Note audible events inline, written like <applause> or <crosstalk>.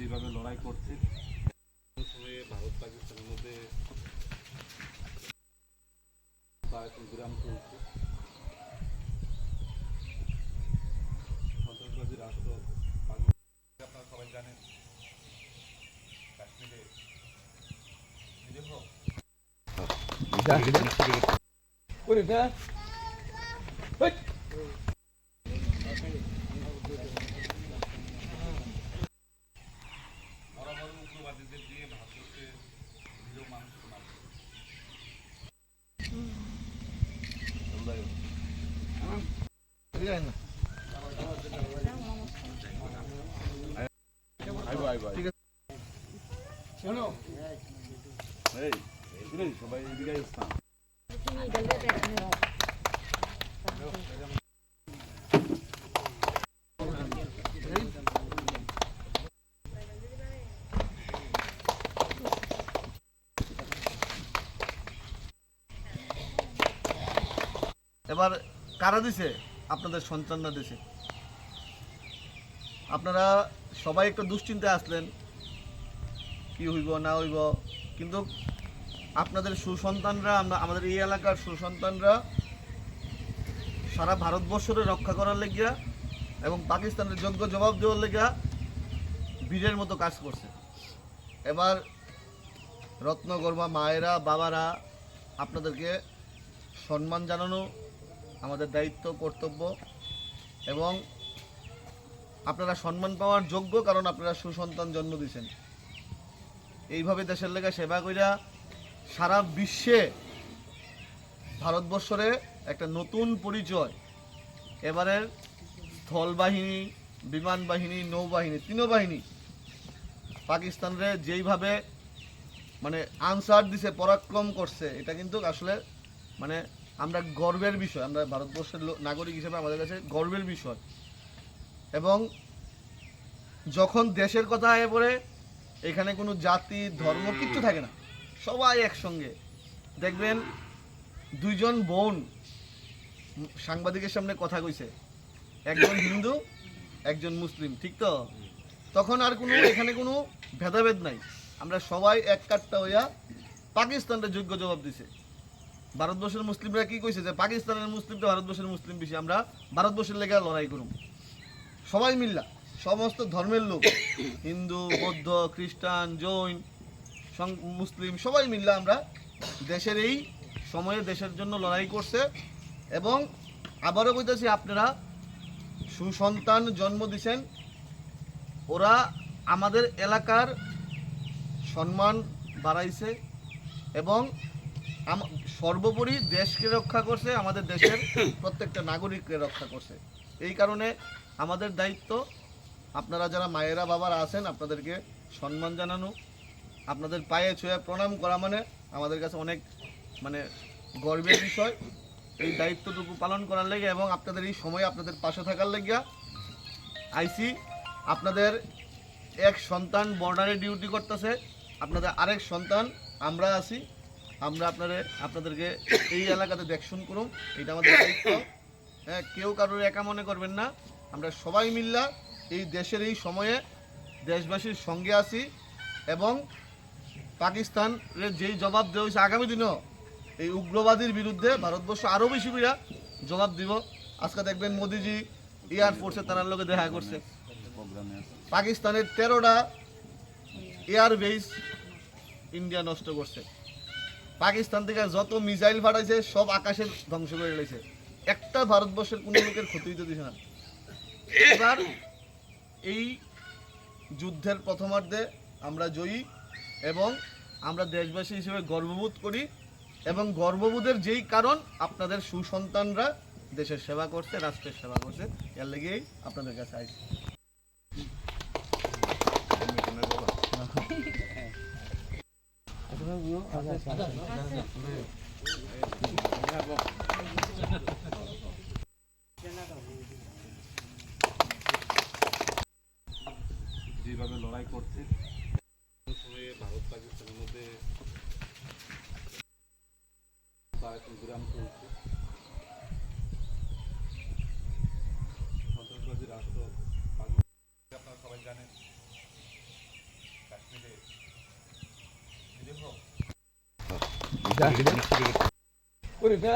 যেভাবে লড়াই করছে। ভারত পাকিস্তানের মধ্যে বা চলছে। সন্ত্রাসবাদী রাষ্ট্র আপনারা সবাই জানেন, কাশ্মীরে বিদেশ সবাই এদিকে এবার কারা দিছে? আপনাদের সন্তানরা দিছে। আপনারা সবাই একটু দুশ্চিন্তায় আসলেন, কি হইব, না হইব, কিন্তু আপনাদের সুসন্তানরা, আমরা, আমাদের এই এলাকার সুসন্তানরা সারা ভারতবর্ষরে রক্ষা করার লেগিয়া এবং পাকিস্তানের যোগ্য জবাব দেওয়ার লেগিয়া বীরের মতো কাজ করছে। এবার রত্নগর্মা মায়েরা, বাবারা, আপনাদেরকে সম্মান জানানো আমাদের দায়িত্ব, কর্তব্য এবং আপনারা সম্মান পাওয়ার যোগ্য কারণ আপনারা সুসন্তান জন্ম দিয়েছেন। এইভাবে দেশের লেগে সেবা কইরা সারা বিশ্বে ভারতবর্ষরে একটা নতুন পরিচয়, এবারের স্থল বাহিনী বিমান বাহিনী নৌবাহিনী তিনও বাহিনী পাকিস্তানরে যেইভাবে মানে আনসার দিছে, পরাক্রম করছে, এটা কিন্তু আসলে মানে আমরা গর্বের বিষয়, আমরা ভারতবর্ষের নাগরিক হিসেবে আমাদের কাছে গর্বের বিষয়। এবং যখন দেশের কথা আয় পড়ে, এখানে কোনো জাতি, ধর্ম কিচ্ছু থাকে না। সবাই একসঙ্গে। দেখবেন দুইজন বোন সাংবাদিকের সামনে কথা কইছে। একজন হিন্দু, একজন মুসলিম, ঠিক তো? তখন আর কোনো, এখানে কোনো ভেদাভেদ নাই। আমরা সবাই এক কাটটা হইয়া পাকিস্তানের যোগ্য জবাব দিছে। ভারতবর্ষের মুসলিমরা কি কইছে যে পাকিস্তানের মুসলিমটা ভারতবর্ষের মুসলিম বেশি? আমরা ভারতবর্ষের লেগে লড়াই করুম। সবাই মিল্লা সমস্ত ধর্মের লোক <coughs> হিন্দু বৌদ্ধ খ্রিস্টান জৈন মুসলিম সবাই মিল্লা আমরা দেশের এই সময়ে দেশের জন্য লড়াই করছে এবং আবারও কইতেছি আপনারা সুসন্তান জন্ম দিছেন ওরা আমাদের এলাকার সম্মান বাড়াইছে এবং সর্বোপরি দেশকে রক্ষা করছে, আমাদের দেশের প্রত্যেকটা নাগরিককে রক্ষা করছে। এই কারণে আমাদের দায়িত্ব, আপনারা যারা মায়েরা বাবারা আছেন, আপনাদেরকে সম্মান জানানো, আপনাদের পায়ে ছুঁয়ে প্রণাম করা মানে আমাদের কাছে অনেক মানে গর্বের বিষয়। এই দায়িত্বটুকু পালন করার লেগে এবং আপনাদের এই সময় আপনাদের পাশে থাকার লেগে আইসি আপনাদের এক সন্তান বর্ডারে ডিউটি করতেছে, আপনাদের আরেক সন্তান, আমরা আছি। আমরা আপনাদের আপনাদেরকে এই এলাকাতে দেখশুন করুন, এটা আমাদের দায়িত্ব। হ্যাঁ কেউ কারোর একা মনে করবেন না। আমরা সবাই মিল্লা এই দেশের এই সময়ে দেশবাসীর সঙ্গে আছি এবং পাকিস্তানের যেই জবাব দেওয়া হয়েছে আগামী দিনও এই উগ্রবাদীর বিরুদ্ধে ভারতবর্ষ আরও বেশি বিরা জবাব দিব। আজকে দেখবেন মোদিজি এয়ারফোর্সে তার লোকে দেখা করছে। পাকিস্তানের তেরোটা এয়ারবেস ইন্ডিয়া নষ্ট করছে। পাকিস্তান থেকে যত মিসাইল ফাটাইছে, সব আকাশে ধ্বংস করে রয়েছে একটা ভারতবর্ষের কোনো লোকের ক্ষতি হইতে দিছে না। এবার এই যুদ্ধের প্রথমার্ধে আমরা জয়ী এবং আমরা দেশবাসী হিসেবে গর্ববোধ করি এবং গর্ববোধের যেই কারণ আপনাদের সুসন্তানরা দেশের সেবা করছে, রাষ্ট্রের সেবা করছে, এর লেগেই আপনাদের কাছে আইছি যেভাবে লড়াই করছে সময়ে ভারত পাকিস্তানের মধ্যে গ্রাম চলছে সন্ত্রাসবাদী রাষ্ট্র পাকিস্তান আপনারা সবাই জানেন এটা